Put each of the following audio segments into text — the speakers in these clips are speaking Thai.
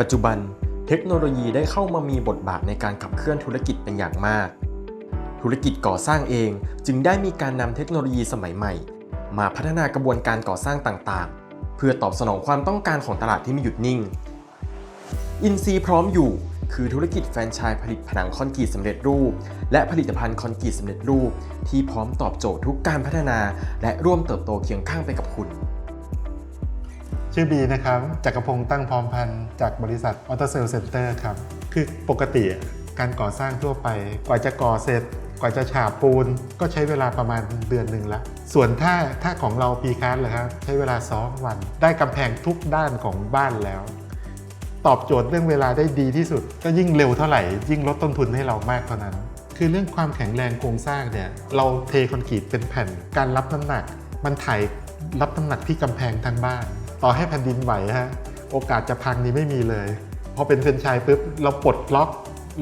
ปัจจุบันเทคโนโลยีได้เข้ามามีบทบาทในการขับเคลื่อนธุรกิจเป็นอย่างมาก ธุรกิจก่อสร้างเองจึงได้มีการนำเทคโนโลยีสมัยใหม่ มาพัฒนากระบวนการก่อสร้างต่างๆ เพื่อตอบสนองความต้องการของตลาดที่ไม่หยุดนิ่ง อินซีพร้อมอยู่คือธุรกิจแฟรนไชส์ผลิตผนังคอนกรีตสำเร็จรูป และผลิตภัณฑ์คอนกรีตสำเร็จรูป ที่พร้อมตอบโจทย์ทุกการพัฒนา และร่วมเติบโตเคียงข้างไปกับคุณ ชื่อบีนะครับจักรพงศ์ตั้งพร้อมพันธ์จากบริษัทออโตเซลเซ็นเตอร์ครับ คือปกติการก่อสร้างทั่วไปกว่าจะก่อเสร็จ กว่าจะฉาบปูน ก็ใช้เวลาประมาณเดือนหนึ่งละส่วนถ้าถ้าของเราพีคาร์เลยครับใช้เวลา2วัน ได้กำแพงทุกด้านของบ้านแล้ว ตอบโจทย์เรื่องเวลาได้ดีที่สุด ก็ยิ่งเร็วเท่าไหร่ ยิ่งลดต้นทุนให้เรามากเท่านั้น คือเรื่องความแข็งแรงโครงสร้างเนี่ยเราเทคอนกรีตเป็นแผ่นการรับน้ำหนัก มันถ่ายรับน้ำหนักที่กำแพงทั้งบ้าน ต่อให้แผ่นดินไหวฮะโอกาสจะพังนี้ไม่มีเลยพอเป็นเฟรนชส์ปุ๊บเราปลดล็อก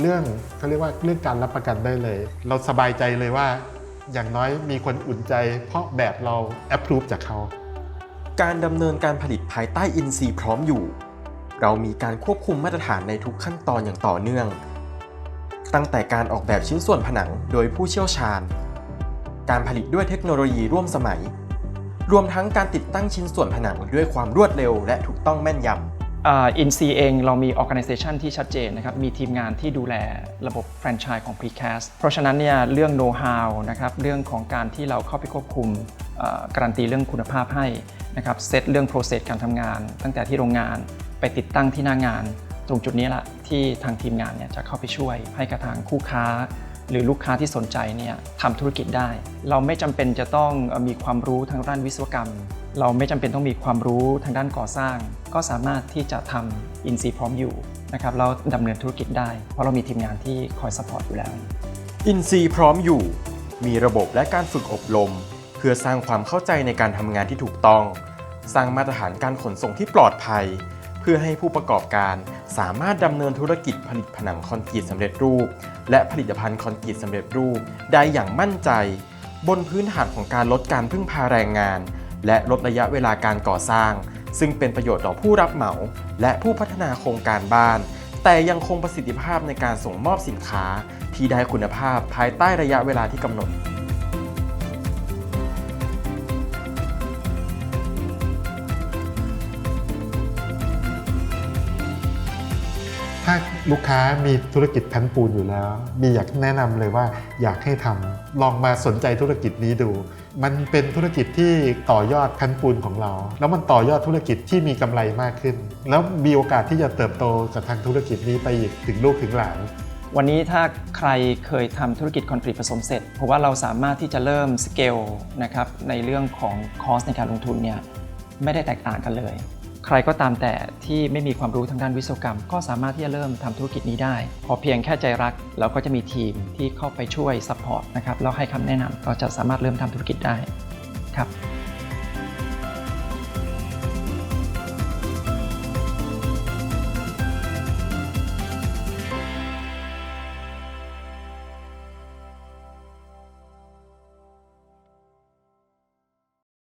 เรื่องเขาเรียกว่าเรื่องการรับประกันได้เลย เราสบายใจเลยว่า อย่างน้อยมีคนอุ่นใจ เพราะแบบเราแอปพรูฟจากเขา การดำเนินการผลิตภายใต้อินซีพร้อมอยู่ เรามีการควบคุมมาตรฐานในทุกขั้นตอนอย่างต่อเนื่อง ตั้งแต่การออกแบบชิ้นส่วนผนังโดยผู้เชี่ยวชาญ การผลิตด้วยเทคโนโลยีร่วมสมัย รวมทั้งการติดตั้งชิ้นส่วนผนังด้วยความรวดเร็วและถูกต้องแม่นยำอินซีเองเรามี organization ที่ชัดเจนนะครับ มีทีมงานที่ดูแลระบบแฟรนไชส์ของ Precast เพราะฉะนั้นเนี่ยเรื่อง know how นะครับ เรื่องของการที่เราเข้าไปควบคุมการันตีเรื่องคุณภาพให้นะครับเซตเรื่อง process การทำงาน ตั้งแต่ที่โรงงานไปติดตั้งที่หน้างาน ตรงจุดนี้แหละที่ทางทีมงานเนี่ยจะเข้าไปช่วยให้กับทางคู่ค้า หรือลูกค้าที่สนใจเนี่ยทำธุรกิจได้ เราไม่จำเป็นจะต้องมีความรู้ทางด้านวิศวกรรม เราไม่จำเป็นต้องมีความรู้ทางด้านก่อสร้าง ก็สามารถที่จะทำอินซีพร้อมอยู่นะครับแล้วดำเนินธุรกิจได้ เพราะเรามีทีมงานที่คอยสปอร์ตอยู่แล้วอินซีพร้อมอยู่ มีระบบและการฝึกอบรม เพื่อสร้างความเข้าใจในการทำงานที่ถูกต้อง สร้างมาตรฐานการขนส่งที่ปลอดภัย พื่อให้ผู้ประกอบการสามารถดำเนินธุรกิจผลิตผนังคอนกรีตสำเร็จรูป และผลิตภัณฑ์คอนกรีตสำเร็จรูป ได้อย่างมั่นใจ บนพื้นฐานของการลดการพึ่งพาแรงงาน และลดระยะเวลาการก่อสร้าง ซึ่งเป็นประโยชน์ต่อผู้รับเหมา และผู้พัฒนาโครงการบ้าน แต่ยังคงประสิทธิภาพในการส่งมอบสินค้าที่ได้คุณภาพภายใต้ระยะเวลาที่กำหนด ถ้าลูกค้ามีธุรกิจแผ่นปูนอยู่แล้ว มีอยากแนะนำเลยว่าอยากให้ทำลองมาสนใจธุรกิจนี้ดู มันเป็นธุรกิจที่ต่อยอดแผ่นปูนของเรา แล้วมันต่อยอดธุรกิจที่มีกำไรมากขึ้น แล้วมีโอกาสที่จะเติบโตกับทางธุรกิจนี้ไปอีกถึงลูกถึงหลานวันนี้ถ้าใครเคยทำธุรกิจคอนกรีตผสมเสร็จผมว่าเราสามารถที่จะเริ่มสเกลนะครับในเรื่องของคอสในการลงทุนเนี่ยไม่ได้แตกต่างกันเลย ใครก็ตามแต่ที่ไม่มีความรู้ทางด้านวิศวกรรม ก็สามารถที่จะเริ่มทำธุรกิจนี้ได้ พอเพียงแค่ใจรักเราก็จะมีทีมที่เข้าไปช่วยซัพพอร์ตนะครับแล้วให้คำแนะนำก็จะสามารถเริ่มทำธุรกิจได้ครับ